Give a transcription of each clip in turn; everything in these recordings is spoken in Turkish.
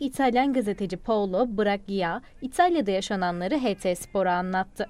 İtalyan gazeteci Paolo Braggia, İtalya'da yaşananları HT Spor'a anlattı.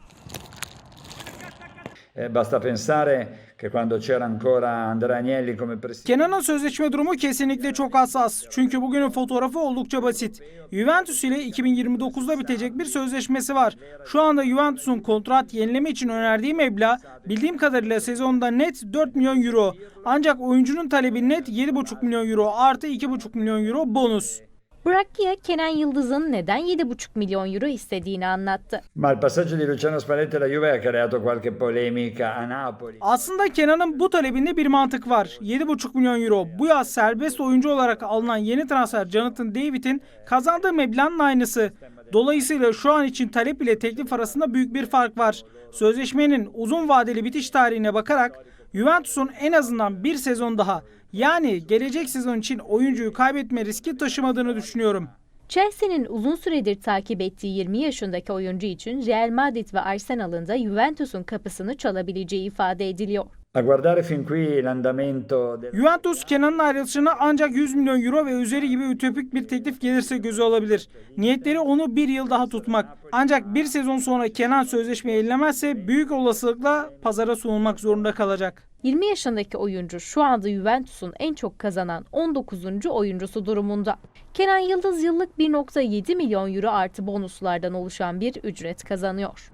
Basta pensare che quando c'era ancora Andrea Agnelli come presidente Kenan'ın sözleşme durumu kesinlikle çok hassas. Çünkü bugünün fotoğrafı oldukça basit. Juventus ile 2029'da bitecek bir sözleşmesi var. Şu anda Juventus'un kontrat yenileme için önerdiği meblağ bildiğim kadarıyla sezonda net 4 milyon euro. Ancak oyuncunun talebi net 7,5 milyon euro artı 2,5 milyon euro bonus. Braggia, Kenan Yıldız'ın neden 7,5 milyon euro istediğini anlattı. Ma il passaggio di Luciano Spalletti alla Juve ha creato qualche polemica a Napoli. Aslında Kenan'ın bu talebinde bir mantık var. 7,5 milyon euro. Bu yaz serbest oyuncu olarak alınan yeni transfer Jonathan David'in kazandığı meblağın aynısı. Dolayısıyla şu an için talep ile teklif arasında büyük bir fark var. Sözleşmenin uzun vadeli bitiş tarihine bakarak Juventus'un en azından bir sezon daha yani gelecek sezon için oyuncuyu kaybetme riski taşımadığını düşünüyorum. Chelsea'nin uzun süredir takip ettiği 20 yaşındaki oyuncu için Real Madrid ve Arsenal'ın da Juventus'un kapısını çalabileceği ifade ediliyor. A guardare fin qui l'andamento del... Juventus Kenan'ın ayrılışını ancak 100 milyon euro ve üzeri gibi ütopik bir teklif gelirse göze alabilir. Niyetleri onu bir yıl daha tutmak. Ancak bir sezon sonra Kenan sözleşmeyi ellemezse büyük olasılıkla pazara sunulmak zorunda kalacak. 20 yaşındaki oyuncu şu anda Juventus'un en çok kazanan 19. oyuncusu durumunda. Kenan Yıldız yıllık 1.7 milyon euro artı bonuslardan oluşan bir ücret kazanıyor.